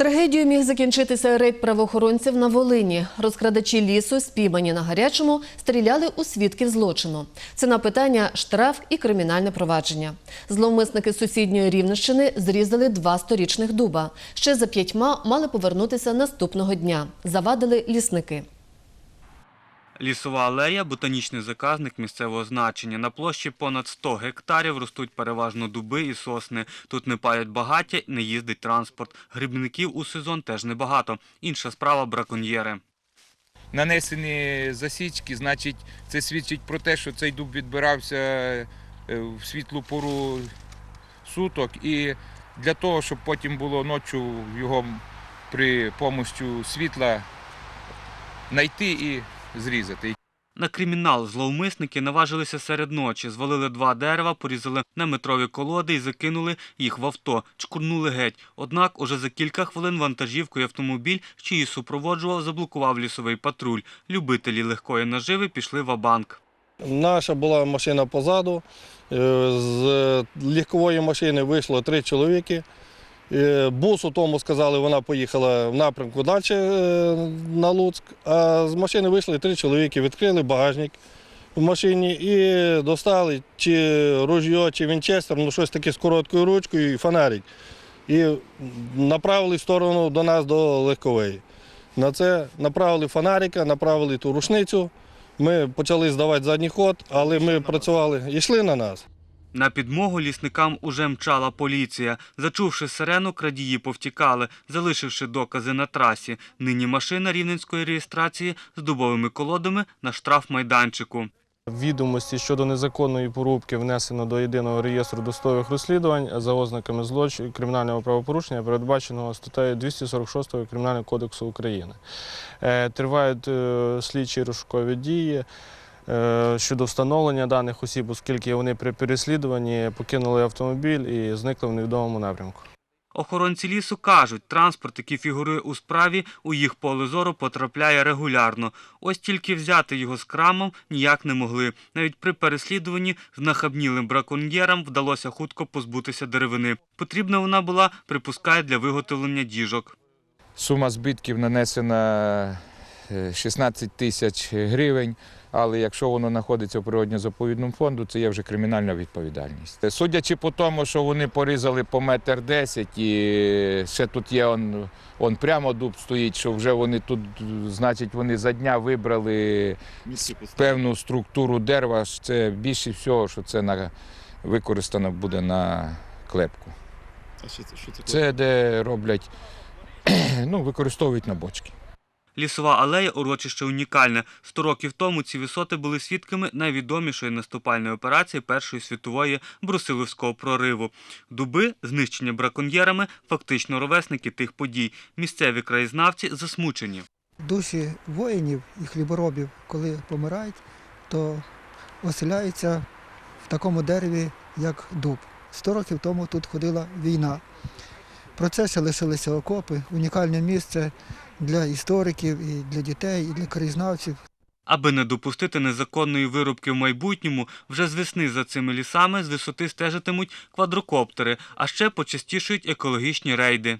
Трагедією міг закінчитися рейд правоохоронців на Волині. Розкрадачі лісу, спіймані на гарячому, стріляли у свідків злочину. Ціна питання – штраф і кримінальне провадження. Зловмисники сусідньої Рівненщини зрізали два сторічних дуба. Ще за п'ятьма мали повернутися наступного дня. Завадили лісники. Лісова алея – ботанічний заказник місцевого значення. На площі понад 100 гектарів ростуть переважно дуби і сосни. Тут не палять багаття, не їздить транспорт. Грибників у сезон теж небагато. Інша справа – браконьєри. нанесені засічки, значить, це свідчить про те, що цей дуб відбирався е, в світлу пору суток. І для того, щоб потім було ночі його при допомозі світла знайти і зрізати. На кримінал зловмисники наважилися серед ночі, звалили два дерева, порізали на метрові колоди і закинули їх в авто, чкурнули геть. Однак уже за кілька хвилин вантажівку і автомобіль, що її супроводжував, заблокував лісовий патруль. Любителі легкої наживи пішли в банк Наша була машина позаду. Е, З легкової машини вийшло три чоловіки. Е, Бус у тому сказали, вона поїхала в напрямку далі е, на Луцьк. А з машини вийшли три чоловіки, відкрили багажник в машині і достали чи ружьо, чи вінчестер, ну щось таке з короткою ручкою і фонарик. І направили в сторону до нас, до легкової. На це направили фонарика, направили ту рушницю. Ми почали здавати задній ход, але ми працювали йшли на нас. На підмогу лісникам уже мчала поліція. Зачувши сирену, крадії повтікали, залишивши докази на трасі. Нині машина рівненської реєстрації з дубовими колодами на штрафмайданчику. Відомості щодо незаконної порубки внесено до єдиного реєстру досудових розслідувань за ознаками злочин кримінального правопорушення, передбаченого статтею 246 Кримінального кодексу України. Е, Тривають е, слідчі розшукові дії щодо встановлення даних осіб, оскільки вони при переслідуванні покинули автомобіль і зникли в невідомому напрямку. Охоронці лісу кажуть, транспорт, який фігурує у справі, у їх поле зору потрапляє регулярно. Ось тільки взяти його з крамом ніяк не могли. Навіть при переслідуванні з нахабнілим браконьєрам вдалося хутко позбутися деревини. Потрібна вона була, припускають, для виготовлення діжок. Сума збитків нанесена е, 16 тисяч гривень, але якщо воно знаходиться в природньо-заповідному фонду, це є вже кримінальна відповідальність. Судячи по тому, що вони порізали по метр десять і ще тут є он, он прямо дуб стоїть, що вже вони тут, значить, вони за дня вибрали певну структуру дерева. Це більше всього, що це на, використано буде на клепку. А що це? Що це? Це де роблять, ну, використовують на бочки. Лісова алея урочище унікальне. Сто років тому ці висоти були свідками найвідомішої наступальної операції Першої світової Брусиловського прориву. Дуби, знищені браконьєрами, фактично ровесники тих подій. Місцеві краєзнавці засмучені. душі воїнів і хліборобів, коли помирають, то оселяються в такому дереві, як дуб. Сто років тому тут ходила війна. Про це ще лишилися окопи, унікальне місце для істориків, і для дітей, і для краєзнавців. Аби не допустити незаконної вирубки в майбутньому, вже з весни за цими лісами з висоти стежитимуть квадрокоптери, а ще почастішують екологічні рейди.